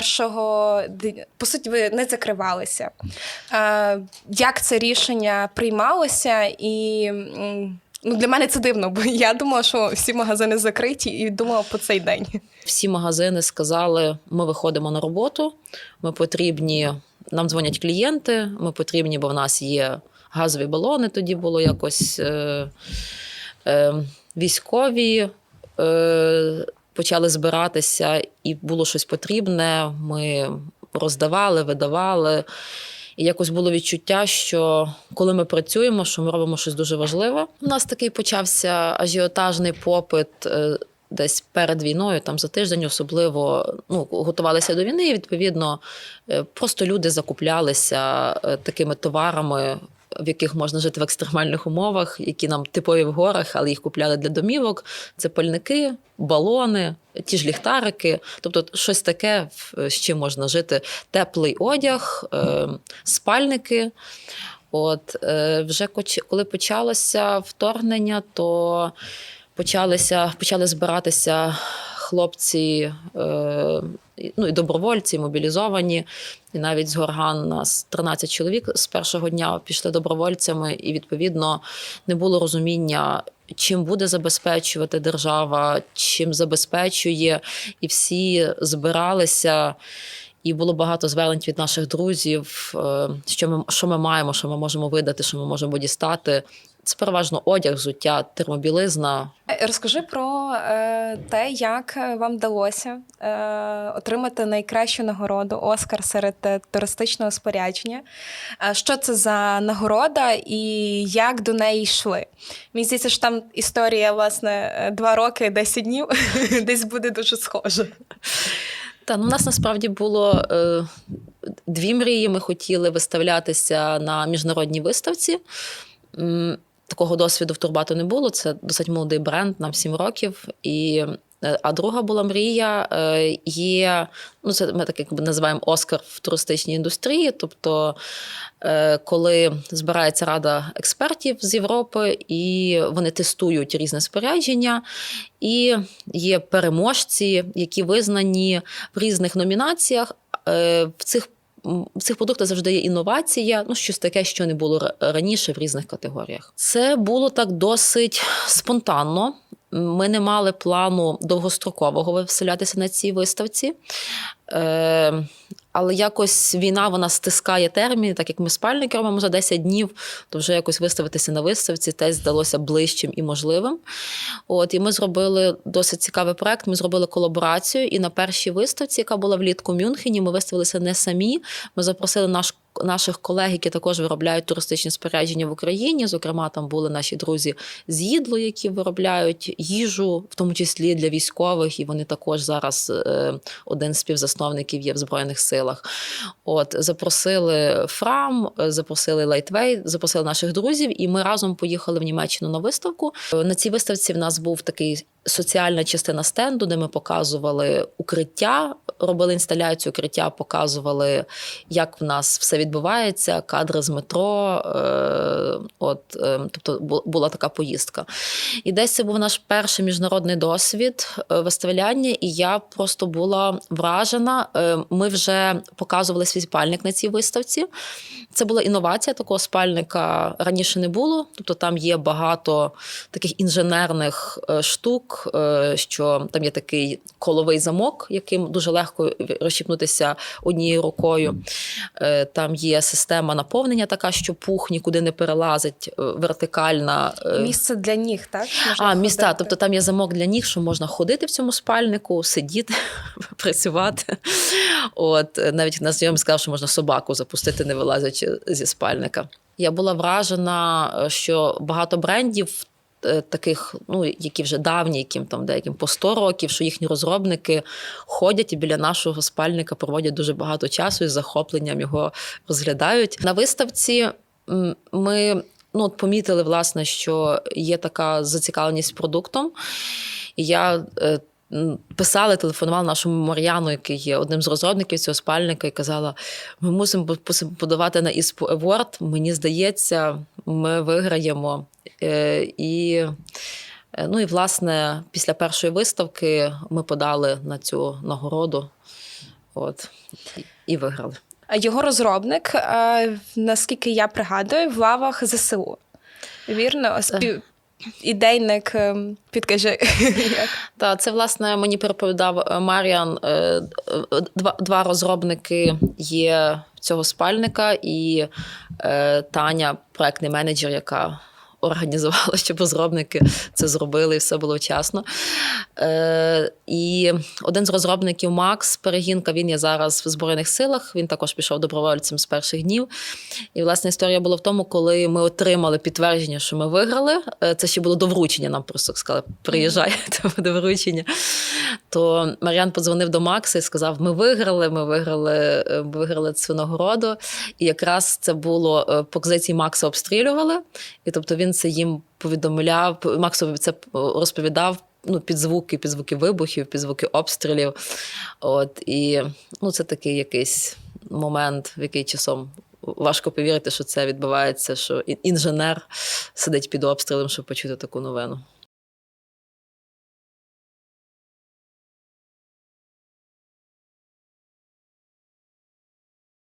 першого ди- по суті, ви не закривалися. Як це рішення приймалося? І ну, для мене це дивно, бо я думала, що всі магазини закриті, і думала по цей день. Всі магазини сказали: ми виходимо на роботу, ми потрібні, нам дзвонять клієнти, ми потрібні, бо в нас є газові балони. Тоді було якось е, е, військові. Е, Почали збиратися, і було щось потрібне. Ми роздавали, видавали. І якось було відчуття, що коли ми працюємо, що ми робимо щось дуже важливе. У нас такий почався ажіотажний попит е, десь перед війною, там за тиждень, особливо ну, готувалися до війни. І відповідно, е, просто люди закуплялися е, такими товарами. В яких можна жити в екстремальних умовах, які нам типові в горах, але їх купляли для домівок. Це пальники, балони, ті ж ліхтарики, тобто щось таке, з чим можна жити. Теплий одяг, е, спальники. От е, вже коли почалося вторгнення, то почалися, почали збиратися хлопці, е, ну і добровольці, мобілізовані. І навіть з Горган нас 13 чоловік з першого дня пішли добровольцями, і відповідно не було розуміння, чим буде забезпечувати держава, чим забезпечує, і всі збиралися. І було багато звернень від наших друзів, е, що ми, що ми маємо, що ми можемо видати, що ми можемо дістати. Це переважно одяг, взуття, термобілизна. Е, Розкажи про е, те, як е, вам вдалося е, отримати найкращу нагороду Оскар серед е, туристичного спорядження. Що це за нагорода і як до неї йшли? Мені здається, що там історія, власне, два роки, 10 днів, десь буде дуже схожа. Та ну, у нас насправді було е, дві мрії. Ми хотіли виставлятися на міжнародній виставці. Такого досвіду в Турбату не було. Це досить молодий бренд, нам 7 років. І, е, а друга була мрія. е, Є, ну це ми так якби називаємо Оскар в туристичній індустрії. Тобто, е, коли збирається рада експертів з Європи, і вони тестують різне спорядження, і є переможці, які визнані в різних номінаціях. В цих в цих продуктах завжди є інновація, ну щось таке, що не було раніше в різних категоріях. Це було так досить спонтанно. Ми не мали плану довгострокового виселятися на цій виставці. Але якось війна вона стискає терміни, так як ми спальники робимо за 10 днів, то вже якось виставитися на виставці теж здалося ближчим і можливим. От, і ми зробили досить цікавий проект. Ми зробили колаборацію. І на першій виставці, яка була влітку в Мюнхені, ми виставилися не самі. Ми запросили наш. Наших колег, які також виробляють туристичні спорядження в Україні. Зокрема, там були наші друзі з Їдло, які виробляють їжу, в тому числі для військових, і вони також зараз е, один з співзасновників є в Збройних силах. От запросили Фрам, запросили Лайтвей, запросили наших друзів, і ми разом поїхали в Німеччину на виставку. Е, На цій виставці в нас був такий. Соціальна частина стенду, де ми показували укриття, робили інсталяцію укриття, показували, як в нас все відбувається, кадри з метро. Е, от, е, тобто була така поїздка. І десь це був наш перший міжнародний досвід е, виставляння, і я просто була вражена. Е, Ми вже показували свій спальник на цій виставці. Це була інновація такого спальника раніше не було. Тобто там є багато таких інженерних е, штук, е, що там є такий коловий замок, яким дуже легко розщіпнутися однією рукою. Е, Там є система наповнення, така, що пух нікуди не перелазить, е, вертикальна. Місце для ніг, так? Можна а, міста, ходити. тобто там є замок для ніг, що можна ходити в цьому спальнику, сидіти, працювати. От навіть на знайомий сказав, що можна собаку запустити, не вилазячи зі спальника. Я була вражена, що багато брендів. Е, Таких, ну які вже давні, яким там деяким по 100 років, що їхні розробники ходять і біля нашого спальника проводять дуже багато часу і з захопленням його розглядають. На виставці ми ну, от помітили, власне, що є така зацікавленість продуктом. І я м, писала, телефонувала нашому Мар'яну, який є одним з розробників цього спальника, і казала: ми мусимо подавати на ISPO Award. Мені здається, ми виграємо. Е, І, е, ну, і, власне, після першої виставки ми подали на цю нагороду. От, і, виграли. Його розробник, е, наскільки я пригадую, в лавах ЗСУ. Вірно, спів... ідейник, е, підкажи. Так, Та це власне мені переповідав е, Маріан. е, Два, два розробники є цього спальника, і е, Таня, проектний менеджер, яка організувала, щоб розробники це зробили, і все було вчасно. Е, і один з розробників Макс Перегінка, він є зараз в Збройних силах. Він також пішов добровольцем з перших днів. І власне історія була в тому, коли ми отримали підтвердження, що ми виграли. е, Це ще було до вручення. Нам просто сказали, приїжджай, це буде вручення. То Мар'ян подзвонив до Макса і сказав: Ми виграли, ми виграли, е, виграли цю нагороду. І якраз це було е, позиції Макса обстрілювали. І тобто він це їм повідомляв. Максові це розповідав. Ну, під звуки, під звуки вибухів, під звуки обстрілів. От і ну, це такий якийсь момент, в який часом важко повірити, що це відбувається, що інженер сидить під обстрілом, щоб почути таку новину.